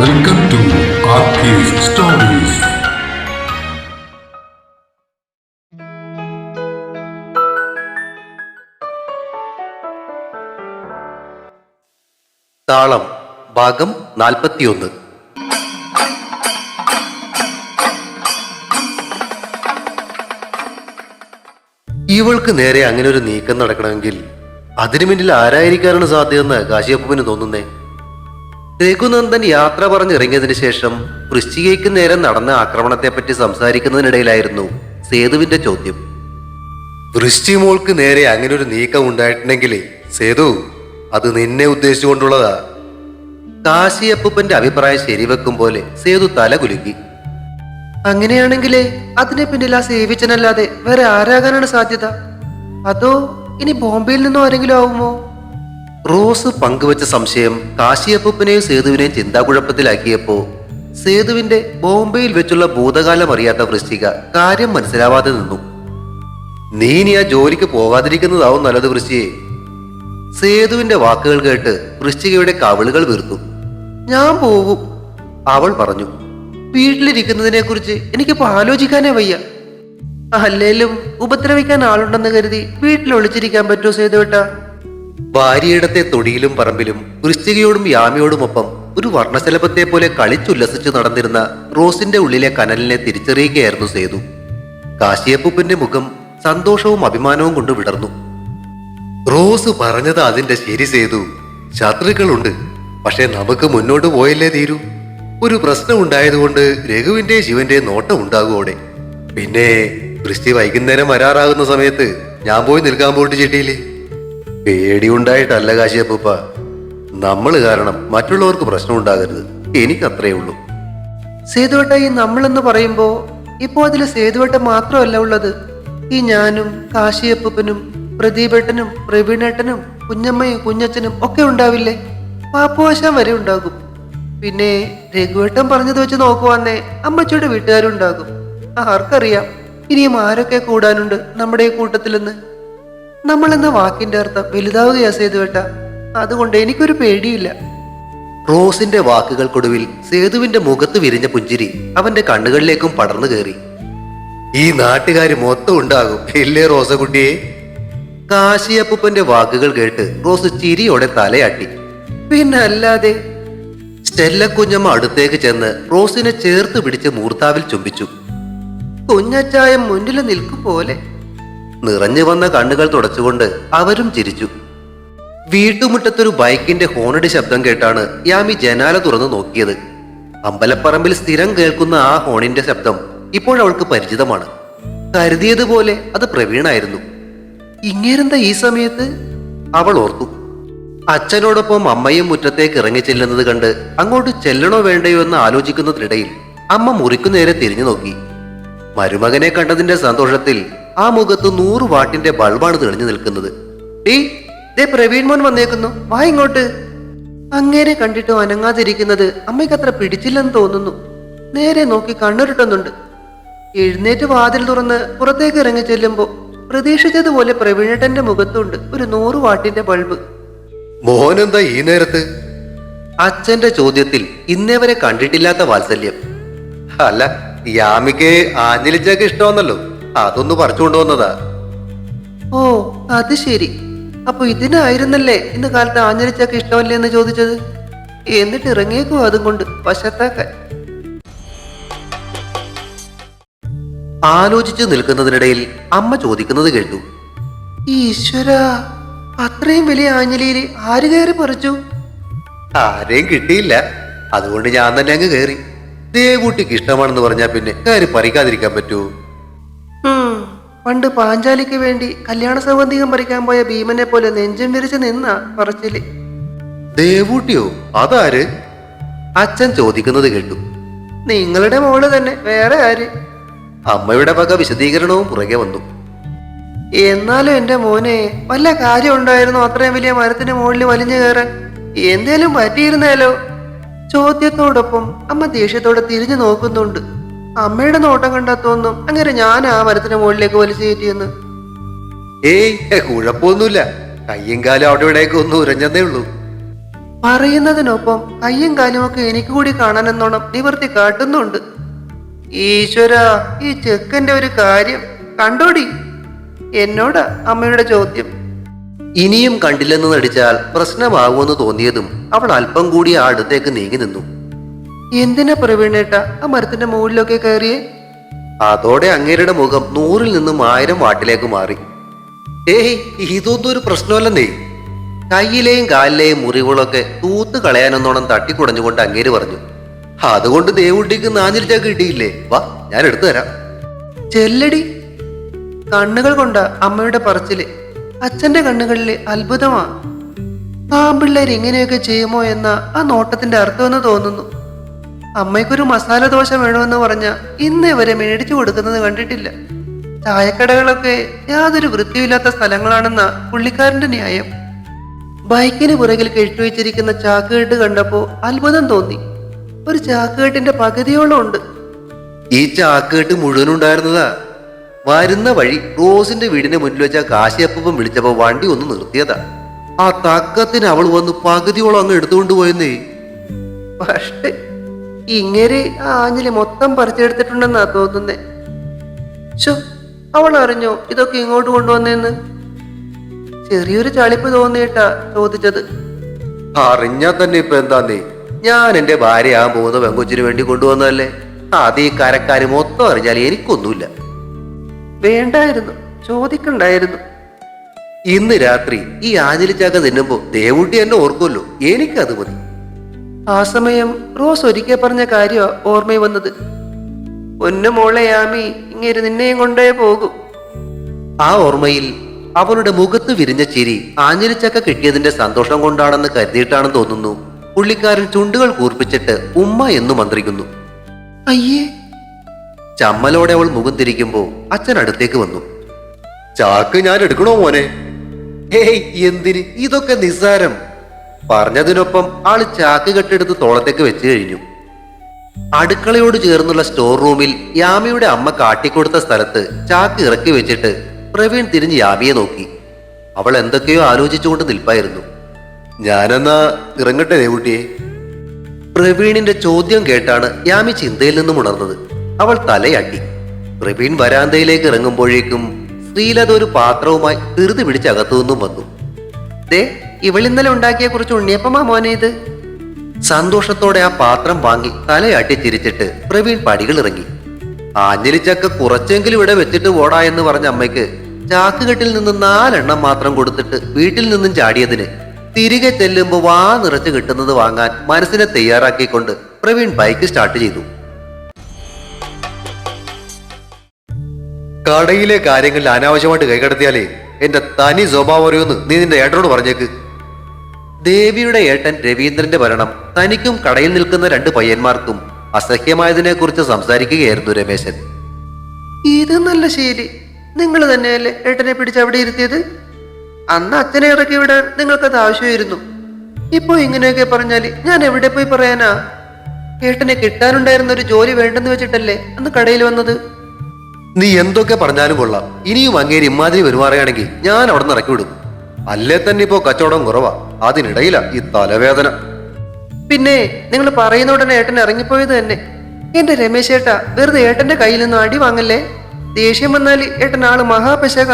Welcome to stories താളം ഭാഗം നാൽപ്പത്തിയൊന്ന്. ഇവൾക്ക് നേരെ അങ്ങനെ ഒരു നീക്കം നടക്കണമെങ്കിൽ അതിനു മുന്നിൽ ആരായിരിക്കാനാണ് സാധ്യതയെന്ന് കാശിയപ്പന് തോന്നുന്നേ? രഘുനന്ദൻ യാത്ര പറഞ്ഞിറങ്ങിയതിനു ശേഷം വൃശ്ചികയ്ക്ക് നേരെ നടന്ന ആക്രമണത്തെപ്പറ്റി സംസാരിക്കുന്നതിനിടയിലായിരുന്നു സേതുവിന്റെ ചോദ്യം. വൃശ്ചി മോൾക്ക് നേരെ അങ്ങനെ ഒരു നീക്കം ഉണ്ടായിട്ടുണ്ടെങ്കിൽ സേതു അത് നിന്നെ ഉദ്ദേശിച്ചുകൊണ്ടുള്ളതാ. കാശിയപ്പൂപ്പന്റെ അഭിപ്രായം ശരിവെക്കും പോലെ സേതു തല കുലുക്കി. അങ്ങനെയാണെങ്കിലേ അതിനെ പിന്നിൽ ആ സേവിച്ചനല്ലാതെ വേറെ ആരാകാനാണ് സാധ്യത? അതോ ഇനി ബോംബെയിൽ നിന്നോ ആരെങ്കിലും ആവുമോ? റോസ് പങ്കുവച്ച സംശയം കാശിയപ്പൂപ്പനെയും സേതുവിനെയും ചിന്താകുഴപ്പത്തിലാക്കിയപ്പോ സേതുവിന്റെ ബോംബെയിൽ വെച്ചുള്ള ഭൂതകാലം അറിയാത്ത വൃശ്ചിക കാര്യം മനസ്സിലാവാതെ നിന്നു. നീ ഇനി ആ ജോലിക്ക് പോകാതിരിക്കുന്നതാവും നല്ലത് വൃശ്ചിയെ സേതുവിന്റെ വാക്കുകൾ കേട്ട് വൃശ്ചികയുടെ കവിളുകൾ വീർത്തു. ഞാൻ പോകും അവൾ പറഞ്ഞു. വീട്ടിലിരിക്കുന്നതിനെ കുറിച്ച് എനിക്കിപ്പോ ആലോചിക്കാനേ വയ്യ. അല്ലേലും ഉപദ്രവിക്കാൻ ആളുണ്ടെന്ന് കരുതി വീട്ടിൽ ഒളിച്ചിരിക്കാൻ പറ്റുമോ സേതുവേട്ട? ഭാര്യയിടത്തെ തൊടിയിലും പറമ്പിലും വൃശ്ചികയോടും യാമയോടുമൊപ്പം ഒരു വർണശലഭത്തെ പോലെ കളിച്ചുല്ലസിച്ച് നടന്നിരുന്ന റോസിന്റെ ഉള്ളിലെ കനലിനെ തിരിച്ചറിയുകയായിരുന്നു സേതു. കാശിയപ്പൂപ്പന്റെ മുഖം സന്തോഷവും അഭിമാനവും കൊണ്ട് വിടർന്നു. റോസ് പറഞ്ഞത് അതിന്റെ ശരി സേതു. ശത്രുക്കളുണ്ട്. പക്ഷെ നമുക്ക് മുന്നോട്ട് പോയല്ലേ തീരൂ. ഒരു പ്രശ്നം ഉണ്ടായതുകൊണ്ട് രഘുവിന്റെ ശിവന്റെ നോട്ടം ഉണ്ടാകുവോടെ പിന്നെ വൃഷ്ടി വൈകുന്നേരം വരാറാകുന്ന സമയത്ത് ഞാൻ പോയി നിൽക്കാൻ പോയിട്ട് ചെട്ടിയില്ലേ? പേടിയുണ്ടായിട്ടല്ല കാശിയപ്പൂപ്പ നമ്മൾ കാരണം മറ്റുള്ളവർക്ക് പ്രശ്നം ഉണ്ടാകരുത് എനിക്കത്രേ ഉള്ളൂ. സേതുവട്ട ഈ നമ്മളെന്ന് പറയുമ്പോ ഇപ്പോ അതിൽ സേതുവട്ട മാത്രമല്ല ഉള്ളത്. ഈ ഞാനും കാശിയപ്പനും പ്രദീപേട്ടനും പ്രവീണേട്ടനും കുഞ്ഞമ്മയും കുഞ്ഞച്ഛനും ഒക്കെ ഉണ്ടാവില്ലേ? പാപ്പുവാശാൻ വരെ ഉണ്ടാകും. പിന്നെ രഘുവേട്ടൻ പറഞ്ഞത് വെച്ച് നോക്കുവാന്നേ അമ്മച്ചിയുടെ വീട്ടുകാരും ഉണ്ടാകും ആർക്കറിയാം? ഇനിയും ആരൊക്കെ കൂടാനുണ്ട് നമ്മുടെ ഈ കൂട്ടത്തിലെന്ന്. നമ്മൾ എന്ന വാക്കിന്റെ അർത്ഥം വലുതാവുകയാ സേതുവേട്ട അതുകൊണ്ട് എനിക്കൊരു പേടിയില്ല റോസിന്റെ വാക്കുകൾക്കൊടുവിൽ സേതുവിന്റെ മുഖത്ത് വിരിഞ്ഞ പുഞ്ചിരി അവന്റെ കണ്ണുകളിലേക്കും പടർന്നു കയറി. ഈ നാട്ടുകാര് മൊത്തം ഉണ്ടാകും. ഇല്ലേ റോസക്കുട്ടിയെ കാശിയപ്പൂപ്പന്റെ വാക്കുകൾ കേട്ട് റോസ് ചിരിയോടെ തലയാട്ടി. പിന്നെ അല്ലാതെ? സ്റ്റെല്ല കുഞ്ഞമ്മ അടുത്തേക്ക് ചെന്ന് റോസിനെ ചേർത്ത് പിടിച്ച് മൂർത്താവിൽ ചുംബിച്ചു. കുഞ്ഞച്ചായം മുന്നിൽ നിൽക്കും പോലെ നിറഞ്ഞു വന്ന കണ്ണുകൾ തുടച്ചുകൊണ്ട് അവരും ചിരിച്ചു. വീട്ടുമുറ്റത്തൊരു ബൈക്കിന്റെ ഹോണടി ശബ്ദം കേട്ടാണ് യാമി ജനാല തുറന്നു നോക്കിയത്. അമ്പലപ്പറമ്പിൽ സ്ഥിരം കേൾക്കുന്ന ആ ഹോണിന്റെ ശബ്ദം ഇപ്പോൾ അവൾക്ക് പരിചിതമാണ്. കരുതിയതുപോലെ അത് പ്രവീണായിരുന്നു. ഇങ്ങേരെന്താ ഈ സമയത്ത്? അവൾ ഓർത്തു. അച്ഛനോടൊപ്പം അമ്മയും മുറ്റത്തേക്ക് ഇറങ്ങി ചെല്ലുന്നത് കണ്ട് അങ്ങോട്ട് ചെല്ലണോ വേണ്ടയോ എന്ന് ആലോചിക്കുന്നതിനിടയിൽ അമ്മ മുറിക്കു നേരെ തിരിഞ്ഞു നോക്കി. മരുമകനെ കണ്ടതിന്റെ സന്തോഷത്തിൽ ആ മുഖത്ത് നൂറ് വാട്ടിന്റെ ബൾബാണ് തെളിഞ്ഞു നിൽക്കുന്നത്. ഡീ ദേ പ്രവീൺ മോൻ വന്നേക്കുന്നു. വാ ഇങ്ങോട്ട്. അങ്ങേരെ കണ്ടിട്ട് അനങ്ങാതിരിക്കുന്നത് അമ്മയ്ക്ക് അത്ര പിടിച്ചില്ലെന്ന് തോന്നുന്നു. നേരെ നോക്കി കണ്ണുരുട്ടുന്നുണ്ട്. എഴുന്നേറ്റ് വാതിൽ തുറന്ന് പുറത്തേക്ക് ഇറങ്ങി ചെല്ലുമ്പോ പ്രതീക്ഷിച്ചതുപോലെ പ്രവീണേട്ടന്റെ മുഖത്തുണ്ട് ഒരു നൂറ് വാട്ടിന്റെ ബൾബ്. മോനെന്താ ഈ നേരത്ത്? അച്ഛന്റെ ചോദ്യത്തിൽ ഇന്നേവരെ കണ്ടിട്ടില്ലാത്ത വാത്സല്യം. അല്ല യാമിക്ക് ആഞ്ഞലിച്ചൊക്കെ ഇഷ്ടമാണല്ലോ അതൊന്ന് പറിച്ചു കൊണ്ടുവന്നതാ. ഓ അത് ശരി. അപ്പൊ ഇതിനായിരുന്നല്ലേ ഇന്ന് കാലത്ത് ആഞ്ഞലിച്ചൊക്കെ ഇഷ്ടമല്ലേ എന്ന് ചോദിച്ചത്? എന്നിട്ട് ഇറങ്ങിയേക്കോ അതും കൊണ്ട് വശത്താക്കാൻ ആലോചിച്ചു നിൽക്കുന്നതിനിടയിൽ അമ്മ ചോദിക്കുന്നത് കേട്ടു. ഈശ്വര അത്രയും വലിയ ആഞ്ഞലിയിൽ ആര് കയറി പറിച്ചു? ആരെയും കിട്ടിയില്ല. അതുകൊണ്ട് ഞാൻ തന്നെ അങ്ങ് കയറി. ദേവൂട്ടിക്ക് ഇഷ്ടമാണെന്ന് പറഞ്ഞാൽ പിന്നെ കാര്യം പറിക്കാതിരിക്കാൻ പറ്റൂ. പണ്ട് പാഞ്ചാലിക്ക് വേണ്ടി കല്യാണ സൗബന്ധികം പറിക്കാൻ പോയ ഭീമനെ പോലെ നെഞ്ചും വിരിച്ച് നിന്ന പറച്ചിൽ. ദേവൂട്ടിയോ അതാര്? അച്ഛൻ ചോദിക്കുന്നത് കേട്ടു. നിങ്ങളുടെ മോൾ തന്നെ വേറെ ആര്? അമ്മയുടെ വക വിശദീകരണവും പുറകെ വന്നു. എന്നാലും എന്റെ മോനെ വല്ല കാര്യം ഉണ്ടായിരുന്നു അത്രയും വലിയ മരത്തിന് മുകളിൽ വലിഞ്ഞു കയറാൻ? എന്തേലും പറ്റിയിരുന്നാലോ? ചോദ്യത്തോടൊപ്പം അമ്മ ദേഷ്യത്തോടെ തിരിഞ്ഞു നോക്കുന്നുണ്ട്. അമ്മയുടെ നോട്ടം കണ്ടാ തോന്നും അങ്ങനെ ഞാൻ ആ മരത്തിന് മുകളിലേക്ക് വലിച്ചു കയറ്റിയെന്ന്. ഏയ് കുഴപ്പമൊന്നുമില്ല. കയ്യും കാലും അവിടെ ഇവിടെയൊക്കെ ഒന്ന് ഉരഞ്ഞതേ ഉള്ളൂ. പറയുന്നതിനൊപ്പം കയ്യും കാലും ഒക്കെ എനിക്ക് കൂടി കാണാനെന്നോണം നിവർത്തി കാട്ടുന്നുണ്ട്. ഈശ്വര ഈ ചെക്കന്റെ ഒരു കാര്യം കണ്ടോടി? എന്നോട് അമ്മയുടെ ചോദ്യം. ഇനിയും കണ്ടില്ലെന്ന് നടിച്ചാൽ പ്രശ്നമാകുമെന്ന് തോന്നിയതും അവൾ അല്പം കൂടി ആ അടുത്തേക്ക് നീങ്ങി നിന്നു. എന്തിനാ പ്രവീണേട്ട ആ മരത്തിന്റെ മുകളിലൊക്കെ കയറിയേ? അതോടെ അങ്ങേരുടെ മുഖം നൂറിൽ നിന്നും ആയിരം വാട്ടിലേക്ക് മാറി. ഏയ് ഇതൊന്നും ഒരു പ്രശ്നമല്ലെന്നേ. കയ്യിലെയും കാലിലെയും മുറിവുകളൊക്കെ തൂത്ത് കളയാനെന്നോണം തട്ടിക്കുടഞ്ഞുകൊണ്ട് അങ്ങേര് പറഞ്ഞു അതുകൊണ്ട് ദേവുട്ടിക്ക് നാഞ്ഞിരിച്ച കിട്ടിയില്ലേ? വാ ഞാൻ എടുത്തു തരാം. ചെല്ലടി. കണ്ണുകൾ കൊണ്ട അമ്മയുടെ പറച്ചിൽ. അച്ഛന്റെ കണ്ണുകളിൽ അത്ഭുതമാ. പാമ്പിള്ളേർ ഇങ്ങനെയൊക്കെ ചെയ്യുമോ എന്ന ആ നോട്ടത്തിന്റെ അർത്ഥമെന്ന് തോന്നുന്നു. അമ്മയ്ക്കൊരു മസാല ദോശ വേണമെന്ന് പറഞ്ഞ ഇന്ന് ഇവരെ മേടിച്ചു കൊടുക്കുന്നത് കണ്ടിട്ടില്ല. ചായക്കടകളൊക്കെ യാതൊരു വൃത്തിയില്ലാത്ത സ്ഥലങ്ങളാണെന്ന പുള്ളിക്കാരന്റെ ന്യായം. ബൈക്കിന് പുറകിൽ കെട്ടുവെച്ചിരിക്കുന്ന ചാക്കുകെട്ട് കണ്ടപ്പോൾ അത്ഭുതം തോന്നി. ഒരു ചാക്കുകെട്ടിന്റെ പകുതിയോളം ഉണ്ട്. ഈ ചാക്കുകെട്ട് മുഴുവനുണ്ടായിരുന്നതാ? വരുന്ന വഴി റോസിന്റെ വീടിന് മുന്നിൽ വെച്ച കാശിയപ്പം വിളിച്ചപ്പോ വണ്ടി ഒന്ന് നിർത്തിയതാ. ആ തക്കത്തിന് അവൾ വന്ന് പകുതിയോളം അങ്ങ് എടുത്തുകൊണ്ട് പോയെന്നേ. പക്ഷേ ഇങ്ങനെ ആ ആഞ്ഞിൽ മൊത്തം പറിച്ചെടുത്തിട്ടുണ്ടെന്നാ തോന്നുന്നേ. അവൾ അറിഞ്ഞോ ഇതൊക്കെ ഇങ്ങോട്ട് കൊണ്ടുവന്നേന്ന്? ചെറിയൊരു ചളിപ്പ് തോന്നിയിട്ടാ ചോദിച്ചത്. അറിഞ്ഞാ തന്നെ ഇപ്പൊ എന്താന്നേ? ഞാൻ എന്റെ ആ പോകുന്ന പെങ്കൊച്ചിന് വേണ്ടി കൊണ്ടുവന്നതല്ലേ? അത് ഈ കരക്കാര് മൊത്തം അറിഞ്ഞാൽ എനിക്കൊന്നുമില്ല. വേണ്ടായിരുന്നു. ചോദിക്കണ്ടായിരുന്നു. ഇന്ന് രാത്രി ഈ ആഞ്ഞിലിച്ചാക്ക തിന്നുമ്പോ ദേവുട്ടി എന്നെ ഓർക്കുമല്ലോ. എനിക്കത് മതി. ആ സമയം റോസ് ഒരിക്കൽ പറഞ്ഞ കാര്യമാ ഓർമ്മ വന്നത്. പൊന്നു മോളെ ആമി ഇങ്ങനെ നിന്നെയും കൊണ്ടേ പോകും. ആ ഓർമ്മയിൽ അവളുടെ മുഖത്ത് വിരിഞ്ഞ ചിരി ആഞ്ഞിലിച്ചക്ക കിട്ടിയതിന്റെ സന്തോഷം കൊണ്ടാണെന്ന് കരുതിയിട്ടാണെന്ന് തോന്നുന്നു. പുള്ളിക്കാരൻ ചുണ്ടുകൾ കൂർപ്പിച്ചിട്ട് ഉമ്മ എന്നു മന്ത്രിക്കുന്നു. അയ്യേ ചമ്മലോടെ അവൾ മുഖം തിരിക്കുമ്പോ അച്ഛൻ അടുത്തേക്ക് വന്നു. ചാക്ക് ഞാൻ എടുക്കണോ മോനെ? ഹേയ് എന്തിന്? ഇതൊക്കെ നിസ്സാരം. പറഞ്ഞതിനൊപ്പം ആൾ ചാക്ക് കെട്ടെടുത്ത് തോളത്തേക്ക് വെച്ചു കഴിഞ്ഞു. അടുക്കളയോട് ചേർന്നുള്ള സ്റ്റോർ റൂമിൽ യാമിയുടെ അമ്മ കാട്ടിക്കൊടുത്ത സ്ഥലത്ത് ചാക്ക് ഇറക്കി വെച്ചിട്ട് പ്രവീൺ തിരിഞ്ഞ് യാമിയെ നോക്കി. അവൾ എന്തൊക്കെയോ ആലോചിച്ചുകൊണ്ട് നിൽപ്പായിരുന്നു. ഞാനെന്നാ ഇറങ്ങട്ടെ ദേവുട്ടിയെ? പ്രവീണിന്റെ ചോദ്യം കേട്ടാണ് യാമി ചിന്തയിൽ നിന്നും ഉണർന്നത്. അവൾ തലയാട്ടി. പ്രവീൺ വരാന്തയിലേക്ക് ഇറങ്ങുമ്പോഴേക്കും ശ്രീലത ഒരു പാത്രവുമായി ധൃതി പിടിച്ച് അകത്തു നിന്നും വന്നു. ദേ ഇവളിന്നലെ ഉണ്ടാക്കിയ കുറച്ച് ഉണ്ണിയപ്പമാ മോനെ ഇത്. സന്തോഷത്തോടെ ആ പാത്രം വാങ്ങി തലയാട്ടി ചിരിച്ചിട്ട് പ്രവീൺ പടികൾ ഇറങ്ങി. ആഞ്ഞലിച്ചക്ക കുറച്ചെങ്കിലും ഇവിടെ വെച്ചിട്ട് ഓടാ എന്ന് പറഞ്ഞ അമ്മയ്ക്ക് ചാക്കുകെട്ടിൽ നിന്ന് നാലെണ്ണം മാത്രം കൊടുത്തിട്ട് വീട്ടിൽ നിന്നും ചാടിയതിന് തിരികെ ചെല്ലുമ്പോൾ വാ നിറച്ച് കിട്ടുന്നത് വാങ്ങാൻ മനസ്സിനെ തയ്യാറാക്കിക്കൊണ്ട് പ്രവീൺ ബൈക്ക് സ്റ്റാർട്ട് ചെയ്തു. കടയിലെ കാര്യങ്ങളിൽ അനാവശ്യമായിട്ട് കൈകടത്തിയാലേ എന്റെ തനി സ്വഭാവം അറിയുമെന്ന് നീ നിന്റെ ഏട്ടനോട് പറഞ്ഞേക്ക്. ദേവിയുടെ ഏട്ടൻ രവീന്ദ്രന്റെ ഭരണം തനിക്കും കടയിൽ നിൽക്കുന്ന രണ്ട് പയ്യന്മാർക്കും അസഹ്യമായതിനെ കുറിച്ച് സംസാരിക്കുകയായിരുന്നു രമേശൻ. ഇത് നല്ല ശരി നിങ്ങൾ തന്നെയല്ലേ ഏട്ടനെ പിടിച്ച് അവിടെ ഇരുത്തിയത്? അന്ന് അച്ഛനെ ഇറക്കി വിടാൻ നിങ്ങൾക്കത് ആവശ്യമായിരുന്നു. ഇപ്പൊ ഇങ്ങനെയൊക്കെ പറഞ്ഞാൽ ഞാൻ എവിടെ പോയി പറയാനാ? ഏട്ടനെ കിട്ടാനുണ്ടായിരുന്ന ഒരു ജോലി വേണ്ടെന്ന് വെച്ചിട്ടല്ലേ അന്ന് കടയിൽ വന്നത്? നീ എന്തൊക്കെ പറഞ്ഞാലും കൊള്ളാം. ഇനിയും അങ്ങേര് ഇമ്മാതിരി പെരുമാറുകയാണെങ്കിൽ ഞാൻ അവിടെ നിന്ന് ഇറക്കി വിടും. അല്ലേ തന്നെ ഇപ്പോ കച്ചവടം കുറവാ. അതിനിടയിലാ ഈ തലവേദന. പിന്നെ നിങ്ങൾ പറയുന്ന ഉടനെ ഏട്ടൻ ഇറങ്ങിപ്പോയത് തന്നെ. എന്റെ രമേശ് ഏട്ടാ വെറുതെ ഏട്ടന്റെ കയ്യിൽ നിന്ന് അടി വാങ്ങല്ലേ? ദേഷ്യം വന്നാൽ ഏട്ടൻ ആൾ മഹാപശക.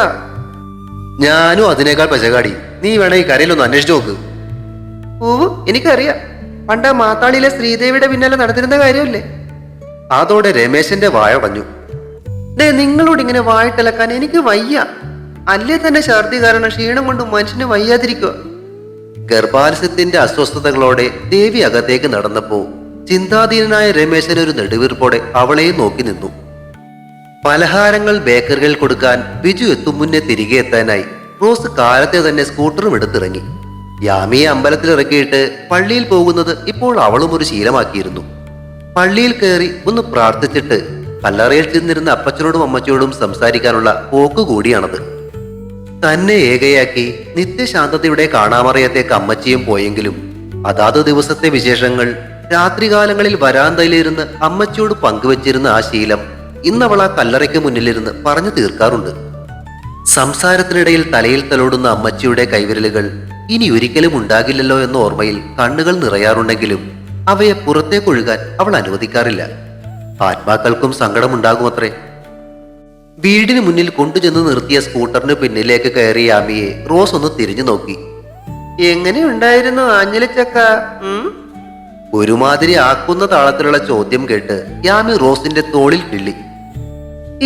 ഞാനും അതിനേക്കാൾ പശകാടി. നീ വേണേ ഈ കരയിലൊന്ന് അന്വേഷിച്ചു നോക്ക്. ഓ എനിക്കറിയാം. പണ്ട് മാത്താളിയിലെ ശ്രീദേവിയുടെ പിന്നാലെ നടന്നിരുന്ന കാര്യമല്ലേ? അതോടെ രമേശന്റെ വായടഞ്ഞു ദേ നിങ്ങളോട് ഇങ്ങനെ വായിട്ടിളക്കാൻ എനിക്ക് വയ്യ. അല്ലേ തന്നെ ഛർദി കാരണം ക്ഷീണം കൊണ്ട് മനുഷ്യന് വയ്യാതിരിക്കുക. ഗർഭാലസ്യത്തിന്റെ അസ്വസ്ഥതകളോടെ ദേവി അകത്തേക്ക് നടന്നപ്പോ ചിന്താധീനനായ രമേശൻ ഒരു നെടുവീർപ്പോടെ അവളെയും നോക്കി നിന്നു. പലഹാരങ്ങൾ ബേക്കറികൾ കൊടുക്കാൻ ബിജു എത്തും മുന്നേ തിരികെ എത്താനായി റോസ് കാലത്തെ തന്നെ സ്കൂട്ടറും എടുത്തിറങ്ങി. യാമിയെ അമ്പലത്തിൽ ഇറക്കിയിട്ട് പള്ളിയിൽ പോകുന്നത് ഇപ്പോൾ അവളും ഒരു ശീലമാക്കിയിരുന്നു. പള്ളിയിൽ കയറി ഒന്ന് പ്രാർത്ഥിച്ചിട്ട് കല്ലറയിൽ ചെന്നിരുന്ന അപ്പച്ചനോടും അമ്മച്ചയോടും സംസാരിക്കാനുള്ള പോക്ക് കൂടിയാണത്. തന്നെ ഏകയാക്കി നിത്യശാന്തതയുടെ കാണാമറിയത്തേക്ക് അമ്മച്ചിയും പോയെങ്കിലും അതാത് ദിവസത്തെ വിശേഷങ്ങൾ രാത്രികാലങ്ങളിൽ വരാന്തയിലിരുന്ന് അമ്മച്ചിയോട് പങ്കുവച്ചിരുന്ന ആ ശീലം ഇന്നവൾ ആ കല്ലറയ്ക്ക് മുന്നിലിരുന്ന് പറഞ്ഞു തീർക്കാറുണ്ട്. സംസാരത്തിനിടയിൽ തലയിൽ തലോടുന്ന അമ്മച്ചിയുടെ കൈവിരലുകൾ ഇനി ഒരിക്കലും ഉണ്ടാകില്ലല്ലോ എന്ന ഓർമ്മയിൽ കണ്ണുകൾ നിറയാറുണ്ടെങ്കിലും അവയെ പുറത്തേക്കൊഴുകാൻ അവൾ അനുവദിക്കാറില്ല. ആത്മാക്കൾക്കും സങ്കടമുണ്ടാകുമത്രേ വീടിന് മുന്നിൽ കൊണ്ടുചെന്ന് നിർത്തിയ സ്കൂട്ടറിന് പിന്നിലേക്ക് കയറിയ ആമിയെ റോസ് ഒന്ന് തിരിഞ്ഞു നോക്കി. എങ്ങനെയുണ്ടായിരുന്നു ആഞ്ഞലിച്ചക്ക ഒരുമാതിരി ആക്കുന്ന താളത്തിലുള്ള ചോദ്യം കേട്ട് യാമി റോസിന്റെ തോളിൽ കിള്ളി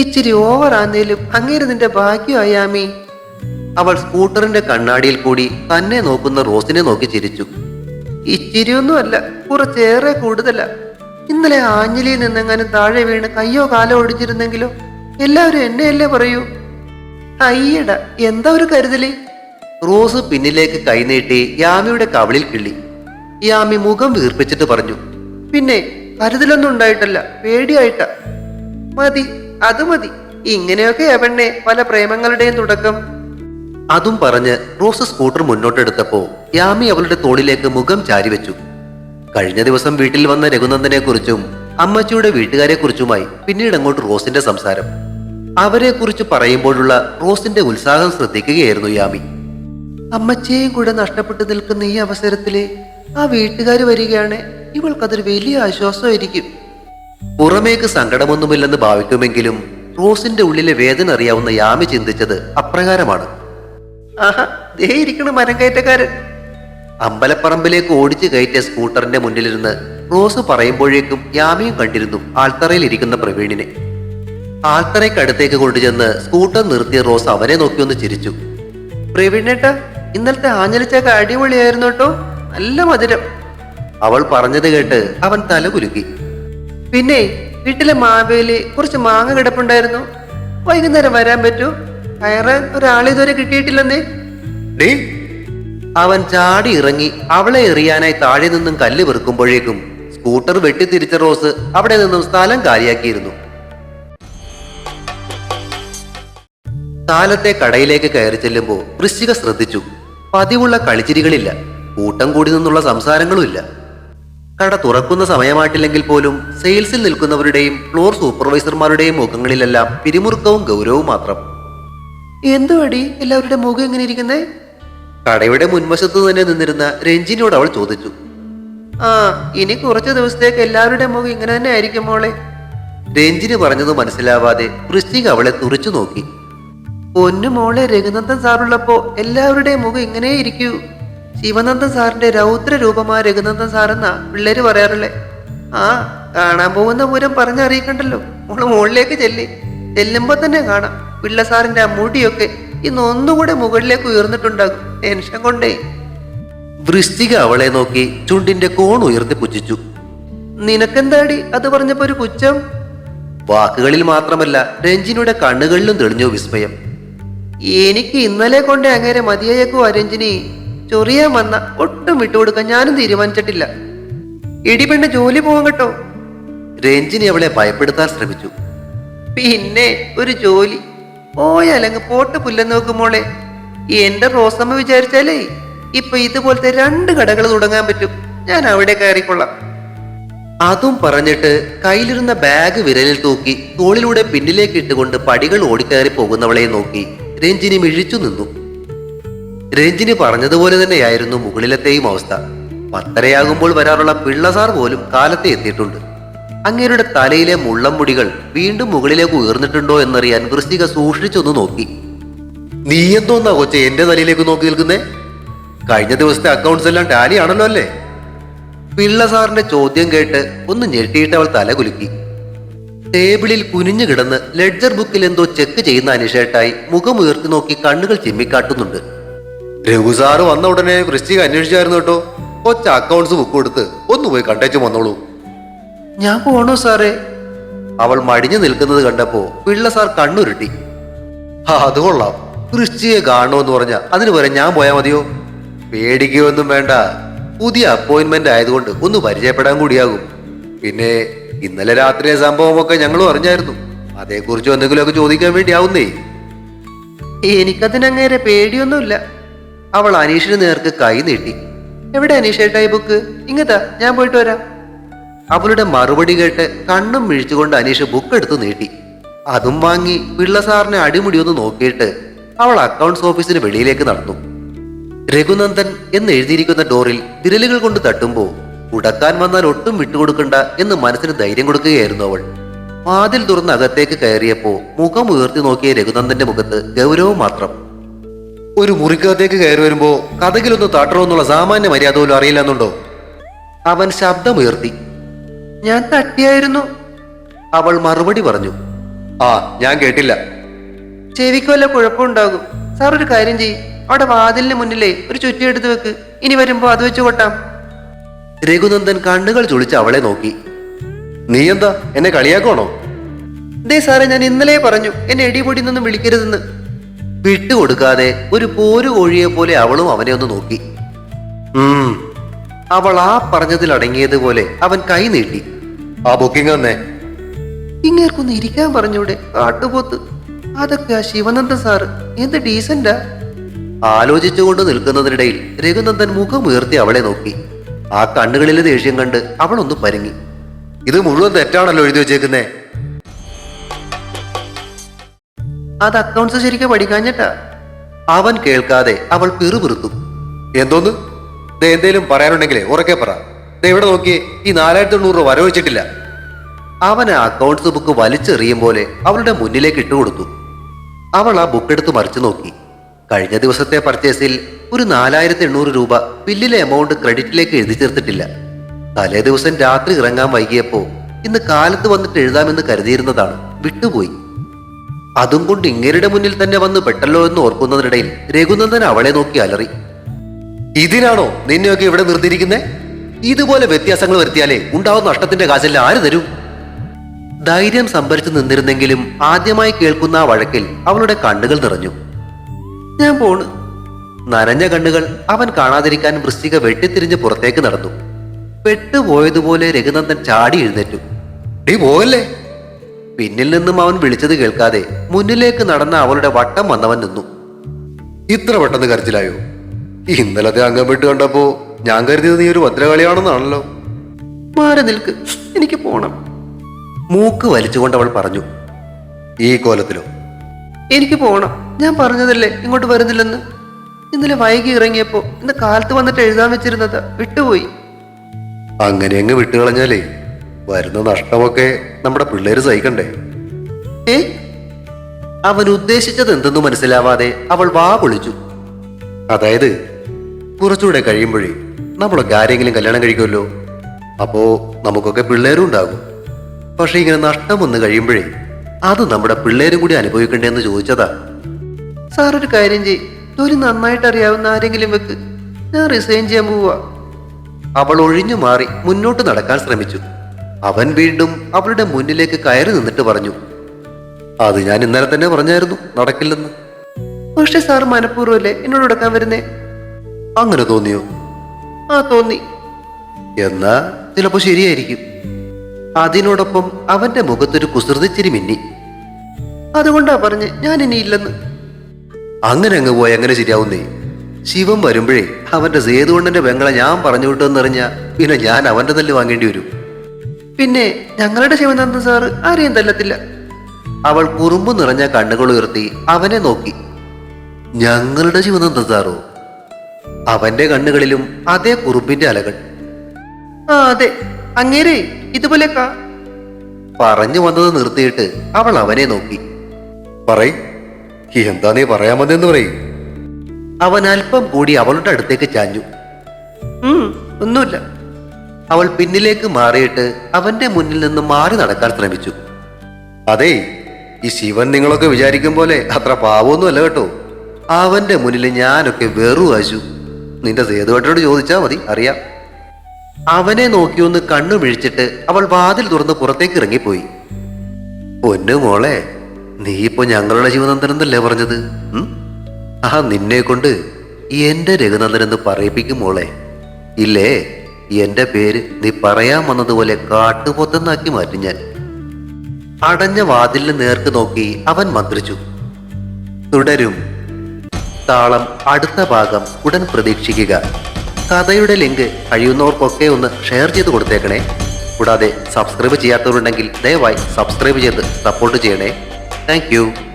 ഇച്ചിരി ഓവർ ആന്നേലും അങ്ങേര് നിന്റെ ഭാഗ്യമായി യാമി. അവൾ സ്കൂട്ടറിന്റെ കണ്ണാടിയിൽ കൂടി തന്നെ നോക്കുന്ന റോസിനെ നോക്കി ചിരിച്ചു. ഇച്ചിരിയൊന്നുമല്ല കുറച്ചേറെ കൂടുതലാ. ഇന്നലെ ആഞ്ഞലിയിൽ നിന്നെങ്ങാനും താഴെ വീണ് കയ്യോ കാലോ ഒടിഞ്ഞിരുന്നെങ്കിലോ എല്ലാവരും എന്നെയല്ലേ പറയൂ? അയ്യട എന്താ ഒരു കരുതൽ? റോസ് പിന്നിലേക്ക് കൈനീട്ടി യാമിയുടെ കവളിൽ കിള്ളി. യാമി മുഖം വീർപ്പിച്ചിട്ട് പറഞ്ഞു പിന്നെ കരുതലൊന്നും ഉണ്ടായിട്ടല്ല പേടിയായിട്ട. മതി അത് മതി ഇങ്ങനെയൊക്കെ പെണ്ണെ പല പ്രേമങ്ങളുടെയും തുടക്കം. അതും പറഞ്ഞ് റോസ് സ്കൂട്ടർ മുന്നോട്ടെടുത്തപ്പോ യാമി അവളുടെ തോളിലേക്ക് മുഖം ചാരിവെച്ചു. കഴിഞ്ഞ ദിവസം വീട്ടിൽ വന്ന രഘുനന്ദനെ കുറിച്ചും അമ്മച്ചിയുടെ വീട്ടുകാരെ കുറിച്ചുമായി പിന്നീട് അങ്ങോട്ട് റോസിന്റെ സംസാരം. അവരെ കുറിച്ച് പറയുമ്പോഴുള്ള റോസിന്റെ ഉത്സാഹം ശ്രദ്ധിക്കുകയായിരുന്നു യാമി. അമ്മച്ചയെയും കൂടെ നഷ്ടപ്പെട്ടു നിൽക്കുന്ന ഈ അവസരത്തിൽ ആ വീട്ടുകാർ വരികയാണ് ഇവൾക്കതൊരു വലിയ ആശ്വാസമായിരിക്കും. പുറമേക്ക് സങ്കടമൊന്നുമില്ലെന്ന് ഭാവിക്കുമെങ്കിലും റോസിന്റെ ഉള്ളിലെ വേദന അറിയാവുന്ന യാമി ചിന്തിച്ചത് അപ്രകാരമാണ്. ആഹാ ദേ ഇരിക്കണം മരം കയറ്റക്കാരൻ. അമ്പലപ്പറമ്പിലേക്ക് ഓടിച്ചു കയറ്റിയ സ്കൂട്ടറിന്റെ മുന്നിലിരുന്ന് റോസ് പറയുമ്പോഴേക്കും യാമിയും കണ്ടിരുന്നു ആൾത്തറയിൽ ഇരിക്കുന്ന പ്രവീണിനെ. ആൾത്തറയ്ക്കടുത്തേക്ക് കൊണ്ടുചെന്ന് സ്കൂട്ടർ നിർത്തിയ റോസ് അവനെ നോക്കി ഒന്ന് ചിരിച്ചു. പ്രവീണേട്ട ഇന്നലത്തെ ആഞ്ഞലിച്ചക്ക അടിപൊളിയായിരുന്നു കേട്ടോ നല്ല മധുരം. അവൾ പറഞ്ഞത് കേട്ട് അവൻ തല കുലുക്കി. പിന്നെ വീട്ടിലെ മാവേലി കുറച്ച് മാങ്ങ കിടപ്പുണ്ടായിരുന്നു. വൈകുന്നേരം വരാൻ പറ്റൂ. കയറാൻ ഒരാളിതുവരെ കിട്ടിയിട്ടില്ലെന്നേ. ഡേ അവൻ ചാടി ഇറങ്ങി അവളെ എറിയാനായി താഴെ നിന്നും കല്ല് വെറുക്കുമ്പോഴേക്കും സ്കൂട്ടർ വെട്ടിത്തിരിച്ച റോസ് അവിടെ നിന്നും സ്ഥലം കാലിയാക്കിയിരുന്നു. കാലത്തെ കടയിലേക്ക് കയറി ചെല്ലുമ്പോൾ വൃശ്ചിക ശ്രദ്ധിച്ചു. പതിവുള്ള കളിച്ചിരികളില്ല. കൂട്ടം കൂടി നിന്നുള്ള സംസാരങ്ങളുമില്ല. കട തുറക്കുന്ന സമയമായിട്ടില്ലെങ്കിൽ പോലും സെയിൽസിൽ നിൽക്കുന്നവരുടെയും ഫ്ലോർ സൂപ്പർവൈസർമാരുടെയും മുഖങ്ങളിലെല്ലാം പിരിമുറുക്കവും ഗൗരവവും മാത്രം. എന്തുവടി? എല്ലാവരുടെ മുഖം എങ്ങനെ ഇരിക്കുന്നേ? കടയുടെ മുൻവശത്ത് തന്നെ നിന്നിരുന്ന രഞ്ജിനിയോട് അവൾ ചോദിച്ചു. ആ ഇനി കുറച്ചു ദിവസത്തേക്ക് എല്ലാവരുടെ മുഖം ഇങ്ങനെ തന്നെ ആയിരിക്കും മോളെ. രഞ്ജിനി പറഞ്ഞത് മനസ്സിലാവാതെ വൃശ്ചിക അവളെ തുറച്ചു നോക്കി. പൊന്നു മോളെ രഘുനന്ദൻ സാറുള്ളപ്പോ എല്ലാവരുടെയും മുഖം ഇങ്ങനെ ഇരിക്കൂ. ശിവനന്ദൻ സാറിന്റെ രൗദ്ര രൂപമായ രഘുനന്ദൻ സാറെന്നാ പിള്ളേര് പറയാറില്ലേ ആ കാണാൻ പോകുന്ന പൂരം പറഞ്ഞറിയിക്കണ്ടല്ലോ. മോൾ മുകളിലേക്ക് ചെല്ലി. ചെല്ലുമ്പോ തന്നെ കാണാം. പിള്ള സാറിന്റെ ആ മുടിയൊക്കെ ഇന്ന് ഒന്നുകൂടെ മുകളിലേക്ക് ഉയർന്നിട്ടുണ്ടാകും ടെൻഷൻ കൊണ്ടേ. വൃശ്ചിക അവളെ നോക്കി ചുണ്ടിന്റെ കോൺ ഉയർത്തി പുച്ഛിച്ചു. നിനക്കെന്താടി? അത് പറഞ്ഞപ്പോ ഒരു പുച്ഛം? വാക്കുകളിൽ മാത്രമല്ല രഞ്ജിനിയുടെ കണ്ണുകളിലും തെളിഞ്ഞു വിസ്മയം. എനിക്ക് ഇന്നലെ കൊണ്ട് അങ്ങനെ മതിയായേക്കോ രഞ്ജിനി ചൊറിയാൻ വന്ന ഒട്ടും വിട്ടുകൊടുക്കാൻ ഞാനും തീരുമാനിച്ചിട്ടില്ല. ഇടിപെണ്ണ് ജോലി പോകാൻ കേട്ടോ. രഞ്ജിനി അവളെ ഭയപ്പെടുത്താൻ ശ്രമിച്ചു. പിന്നെ ഒരു ജോലി. പോയാലങ്ങ് പോട്ട് പുല്ലെന്ന് നോക്കുമോളെ എന്റെ റോസമ്മ വിചാരിച്ചാലേ ഇപ്പൊ ഇതുപോലത്തെ രണ്ട് കടകൾ തുടങ്ങാൻ പറ്റും. ഞാൻ അവിടെ കയറിക്കൊള്ളാം. അതും പറഞ്ഞിട്ട് കയ്യിലിരുന്ന ബാഗ് വിരലിൽ തൂക്കി തോളിലൂടെ പിന്നിലേക്ക് ഇട്ടുകൊണ്ട് പടികൾ ഓടിക്കയറി പോകുന്നവളെ നോക്കി രഞ്ജിനി മിഴിച്ചു നിന്നു. രഞ്ജിനി പറഞ്ഞതുപോലെ തന്നെയായിരുന്നു മുകളിലത്തെയും അവസ്ഥ. പത്തരയാകുമ്പോൾ വരാറുള്ള പിള്ളസാർ പോലും കാലത്തെ എത്തിയിട്ടുണ്ട്. അങ്ങേരുടെ തലയിലെ മുള്ളമ്പുടികൾ വീണ്ടും മുകളിലേക്ക് ഉയർന്നിട്ടുണ്ടോ എന്നറിയാൻ വൃശ്ചിക സൂക്ഷിച്ചൊന്ന് നോക്കി. നീ എന്തോന്നാ കൊച്ചെ എന്റെ തലയിലേക്ക് നോക്കി നിൽക്കുന്നേ? കഴിഞ്ഞ ദിവസത്തെ അക്കൗണ്ട്സ് എല്ലാം ടാലി ആണല്ലോ അല്ലേ? പിള്ള സാറിന്റെ ചോദ്യം കേട്ട് ഒന്ന് ഞെട്ടിയിട്ട് അവൾ തല കുലുക്കി. ടേബിളിൽ കുനിഞ്ഞു കിടന്ന് ലെഡ്ജർ ബുക്കിൽ എന്തോ ചെക്ക് ചെയ്യുന്ന അനിഷേട്ടായി മുഖമുയർത്തി നോക്കി കണ്ണുകൾ ചിമ്മിക്കാട്ടുന്നുണ്ട്. രഘു വന്ന ഉടനെ വൃശ്ചിക അന്വേഷിച്ചായിരുന്നു കേട്ടോ. കൊച്ച അക്കൗണ്ട്സ് ബുക്ക് കൊടുത്ത് ഒന്ന് പോയി കണ്ടേച്ചു വന്നോളൂ. ഞാൻ പോണോ സാറേ? അവൾ മടിഞ്ഞു നിൽക്കുന്നത് കണ്ടപ്പോ പിള്ള സാർ കണ്ണുരുട്ടി. ആ അത് കൊള്ളാം. കാണോ കാണണമെന്ന് പറഞ്ഞ അതിന് പോലെ ഞാൻ പോയാ മതിയോ? പേടിക്കുകയൊന്നും വേണ്ട. പുതിയ അപ്പോയിന്റ്മെന്റ് ആയതുകൊണ്ട് ഒന്ന് പരിചയപ്പെടാൻ കൂടിയാകും. പിന്നെ ഇന്നലെ രാത്രിയെ സംഭവമൊക്കെ ഞങ്ങളും അറിഞ്ഞായിരുന്നു. അതേക്കുറിച്ച് എന്തെങ്കിലുമൊക്കെ ചോദിക്കാൻ വേണ്ടി ആവുന്നേ എനിക്കതിനങ്ങേരെ പേടിയൊന്നുമില്ല. അവൾ അനീഷിന് നേർക്ക് കൈ നീട്ടി. എവിടെ അനീഷേട്ടായി ബുക്ക് ഇങ്ങത്താ ഞാൻ പോയിട്ട് വരാം. അവളുടെ മറുപടി കേട്ട് കണ്ണും മിഴിച്ചുകൊണ്ട് അനീഷ് ബുക്ക് എടുത്തു നീട്ടി. അതും വാങ്ങി പിള്ള സാറിനെ അടിമുടി ഒന്ന് നോക്കിയിട്ട് അവൾ അക്കൗണ്ട്സ് ഓഫീസിന് വെളിയിലേക്ക് നടന്നു. രഘുനന്ദൻ എന്ന് എഴുതിയിരിക്കുന്ന ഡോറിൽ വിരലുകൾ കൊണ്ട് തട്ടുമ്പോൾ ഉടക്കാൻ വന്നാൽ ഒട്ടും വിട്ടുകൊടുക്കണ്ട എന്ന് മനസ്സിന് ധൈര്യം കൊടുക്കുകയായിരുന്നു അവൾ. വാതിൽ തുറന്ന് അകത്തേക്ക് കയറിയപ്പോൾ മുഖം ഉയർത്തി നോക്കിയ രഘുനന്ദന്റെ മുഖത്ത് ഗൗരവം മാത്രം. ഒരു മുറിക്കകത്തേക്ക് കയറി വരുമ്പോൾ കഥകിലൊന്ന് തട്ടണമെന്നുള്ള സാമാന്യ മര്യാദ പോലും അറിയില്ലെന്നുണ്ടോ? അവൻ ശബ്ദമുയർത്തി. ഞാൻ തട്ടിയായിരുന്നു. അവൾ മറുപടി പറഞ്ഞു. ആ ഞാൻ കേട്ടില്ല. ചെവിക്ക് വല്ല കുഴപ്പമുണ്ടാകും. സാർ ഒരു കാര്യം ചെയ്യ്. അവിടെ വാതിലിന് മുന്നിലേ ഒരു ചുറ്റി എടുത്ത് വെക്ക്. ഇനി വരുമ്പോ അത് വെച്ച് കൊട്ടാം. രഘുനന്ദൻ കണ്ണുകൾ ചുളിച്ച് അവളെ നോക്കി. നീ എന്താ? എന്നെ കളിയാക്കണോ ദേ സാറേ ഞാൻ ഇന്നലെ പറഞ്ഞു എന്നെ എടിപൊടി നിന്നും വിളിക്കരുതെന്ന്. വിട്ടുകൊടുക്കാതെ ഒരു പോരു കോഴിയെ പോലെ അവളും അവനെ ഒന്ന് നോക്കി. ഉം. അവൾ ആ പറഞ്ഞതിൽ അടങ്ങിയതുപോലെ അവൻ കൈ നീട്ടി. ആ ബുക്കിംഗ് തന്നെ ഇങ്ങേർക്കൊന്ന് ഇരിക്കാൻ പറഞ്ഞൂടെ കാട്ടുപോത്ത്. അതൊക്കെ ആ ശിവനന്ദൻ സാറ് എന്ത് ഡീസന്റാ? ആലോചിച്ചുകൊണ്ട് നിൽക്കുന്നതിനിടയിൽ രഘുനന്ദൻ മുഖം ഉയർത്തി അവളെ നോക്കി. ആ കണ്ണുകളിലെ ദേഷ്യം കണ്ട് അവൾ ഒന്ന് പരുങ്ങി. ഇത് മുഴുവൻ തെറ്റാണല്ലോ എഴുതി വെച്ചേക്കുന്നേ. അത് അക്കൗണ്ട്സ് ശരിക്കും പഠിക്കാഞ്ഞിട്ടാ അവൻ കേൾക്കാതെ അവൾ പിറുപിറുത്തു. എന്തോന്ന്? ദേ എന്തേലും പറയാനുണ്ടെങ്കിലേ ഉറക്കെ പറ. ദേ നോക്കി ഈ നാലായിരത്തി എണ്ണൂറ് രൂപ വരവച്ചിട്ടില്ല. അവൻ ആ അക്കൗണ്ട്സ് ബുക്ക് വലിച്ചെറിയും പോലെ അവളുടെ മുന്നിലേക്ക് ഇട്ടുകൊടുത്തു അവൾ ആ ബുക്ക് എടുത്ത് മറിച്ചു നോക്കി. കഴിഞ്ഞ ദിവസത്തെ പർച്ചേസിൽ ഒരു നാലായിരത്തി എണ്ണൂറ് രൂപ ബില്ലിലെ എമൗണ്ട് ക്രെഡിറ്റിലേക്ക് എഴുതി ചേർത്തിട്ടില്ല തലേ ദിവസം രാത്രി ഇറങ്ങാൻ വൈകിയപ്പോ ഇന്ന് കാലത്ത് വന്നിട്ട് എഴുതാമെന്ന് കരുതിയിരുന്നതാണ് വിട്ടുപോയി. അതും കൊണ്ട് ഇങ്ങേരുടെ മുന്നിൽ തന്നെ വന്ന് പെട്ടല്ലോ എന്ന് ഓർക്കുന്നതിനിടയിൽ രഘുനന്ദൻ അവളെ നോക്കി അലറി. ഇതിനാണോ നിന്നെയൊക്കെ ഇവിടെ നിർത്തിയിരിക്കുന്നേ? ഇതുപോലെ വ്യത്യാസങ്ങൾ വരുത്തിയാലേ ഉണ്ടാവുന്ന നഷ്ടത്തിന്റെ കാശല്ല ആര് തരൂ? ധൈര്യം സംഭരിച്ചു നിന്നിരുന്നെങ്കിലും ആദ്യമായി കേൾക്കുന്ന ആ വഴക്കിൽ അവളുടെ കണ്ണുകൾ നിറഞ്ഞു. ഞാൻ പോണ്. നനഞ്ഞ കണ്ണുകൾ അവൻ കാണാതിരിക്കാൻ വൃശ്ചിക വെട്ടിത്തിരിഞ്ഞ് പുറത്തേക്ക് നടന്നു. പെട്ടുപോയതുപോലെ രഘുനന്ദൻ ചാടി എഴുന്നേറ്റു. ഡീ പോകല്ലേ പിന്നിൽ നിന്നും അവൻ വിളിച്ചത് കേൾക്കാതെ മുന്നിലേക്ക് നടന്ന അവളുടെ വട്ടം വന്നവൻ നിന്നു. ഇത്ര പെട്ടെന്ന് കരച്ചിലായോ? ഇന്നലത്തെ അംഗം വിട്ട് കണ്ടപ്പോ ഞാൻ കരുതിയത് നീ ഒരു ഭദ്രകളിയാണെന്നാണല്ലോ. മാറി നിൽക്ക്. എനിക്ക് പോണം. മൂക്ക് വലിച്ചുകൊണ്ട് അവൾ പറഞ്ഞു ഈ കോലത്തിലോ? എനിക്ക് പോണം. ഞാൻ പറഞ്ഞതല്ലേ ഇങ്ങോട്ട് വരുന്നില്ലെന്ന്? ഇന്നലെ വൈകി ഇറങ്ങിയപ്പോ ഇന്ന് കാലത്ത് വന്നിട്ട് എഴുതാൻ വെച്ചിരുന്നത് വിട്ടുപോയി. അങ്ങനെ അങ്ങ് വിട്ടുകളഞ്ഞാലേ വരുന്ന നഷ്ടമൊക്കെ നമ്മുടെ പിള്ളേര് സഹിക്കണ്ടേ? ഏ? അവൻ ഉദ്ദേശിച്ചത് എന്തെന്ന് മനസ്സിലാവാതെ അവൾ വാ പൊളിച്ചു. അതായത് കുറച്ചുകൂടെ കഴിയുമ്പോഴേ നമ്മളൊക്കെ ആരെങ്കിലും കല്യാണം കഴിക്കുമല്ലോ. അപ്പോ നമുക്കൊക്കെ പിള്ളേരും ഉണ്ടാകും. പക്ഷെ ഇങ്ങനെ നഷ്ടം വന്ന് കഴിയുമ്പോഴേ അത് നമ്മുടെ പിള്ളേരും കൂടി അനുഭവിക്കണ്ടേന്ന് ചോദിച്ചതാ. സാർ ഒരു കാര്യം ചെയ്യ്. ജോലി നന്നായിട്ട് അറിയാവുന്ന ആരെങ്കിലും വെക്ക്. ഞാൻ റിസൈൻ ചെയ്യാൻ പോവാ അവൾ ഒഴിഞ്ഞു മാറി മുന്നോട്ട് നടക്കാൻ ശ്രമിച്ചു. അവൻ വീണ്ടും അവളുടെ മുന്നിലേക്ക് കയറി നിന്നിട്ട് പറഞ്ഞു അത് ഞാൻ ഇന്നലെ തന്നെ പറഞ്ഞായിരുന്നു നടക്കില്ലെന്ന്. പക്ഷെ സാർ മനഃപൂർവമല്ലേ എന്നോട് എടുക്കാൻ വരുന്നേ? അങ്ങനെ തോന്നിയോ? ആ തോന്നി. എന്നാ ചിലപ്പോ ശരിയായിരിക്കും. അതിനോടൊപ്പം അവന്റെ മുഖത്തൊരു കുസൃതിച്ചിരി മിന്നി. അതുകൊണ്ടാ പറഞ്ഞ് ഞാൻ ഇനി ഇല്ലെന്ന്. അങ്ങനെ അങ്ങ് പോയി അങ്ങനെ ശരിയാവുന്നേ. ശിവൻ വരുമ്പോഴേ അവന്റെ സേതുകൊണ്ടന്റെ പെങ്ങളെ ഞാൻ പറഞ്ഞു വിട്ടെന്നറിഞ്ഞ പിന്നെ ഞാൻ അവന്റെ തല്ല് വാങ്ങേണ്ടി വരും. പിന്നെ ഞങ്ങളുടെ ശിവനന്ദൻ സാറ് ആരെയും തല്ലത്തില്ല. അവൾ കുറുമ്പ് നിറഞ്ഞ കണ്ണുകൾ ഉയർത്തി അവനെ നോക്കി. ഞങ്ങളുടെ ശിവനന്ദ സാറോ? അവന്റെ കണ്ണുകളിലും അതേ കുറുമ്പിന്റെ അലകൾ. ആ അതെ. അങ്ങേരെ ഇതുപോലെ കാ. പറഞ്ഞു വന്നത് നിർത്തിയിട്ട് അവൾ അവനെ നോക്കി. പറയ് എന്താ നീ പറയാമെന്ന് പറയും. അവൻ അല്പം കൂടി അവളുടെ അടുത്തേക്ക് ചാഞ്ഞു. ഒന്നുമില്ല. അവൾ പിന്നിലേക്ക് മാറിയിട്ട് അവന്റെ മുന്നിൽ നിന്ന് മാറി നടക്കാൻ ശ്രമിച്ചു. അതെ ഈ ശിവൻ നിങ്ങളൊക്കെ വിചാരിക്കും പോലെ അത്ര പാവമൊന്നുമല്ല കേട്ടോ. അവന്റെ മുന്നിൽ ഞാനൊക്കെ വെറു ആശു നിന്റെ സേതുവേട്ടനോട് ചോദിച്ചാ മതി അറിയാം. അവനെ നോക്കിയൊന്ന് കണ്ണു മിഴിച്ചിട്ട് അവൾ വാതിൽ തുറന്ന് പുറത്തേക്ക് ഇറങ്ങിപ്പോയി. പൊന്നു മോളെ നീ ഇപ്പൊ ഞങ്ങളുടെ ശിവനന്ദൻ പറഞ്ഞത്? ആ നിന്നെ കൊണ്ട് എന്റെ രഘുനന്ദൻ എന്ന് പറയിപ്പിക്കും മോളെ. ഇല്ലേ എന്റെ പേര് നീ പറയാൻ വന്നതുപോലെ കാട്ടുപോത്തെന്നാക്കി മാറ്റി ഞാൻ. അടഞ്ഞ വാതിലിന് നേർക്ക് നോക്കി അവൻ മന്ത്രിച്ചു. തുടരും. താളം അടുത്ത ഭാഗം ഉടൻ പ്രതീക്ഷിക്കുക. കഥയുടെ ലിങ്ക് കഴിയുന്നവർക്കൊക്കെ ഒന്ന് ഷെയർ ചെയ്ത് കൊടുത്തേക്കണേ. കൂടാതെ സബ്സ്ക്രൈബ് ചെയ്യാത്തവരുണ്ടെങ്കിൽ ദയവായി സബ്സ്ക്രൈബ് ചെയ്ത് സപ്പോർട്ട് ചെയ്യണേ. താങ്ക്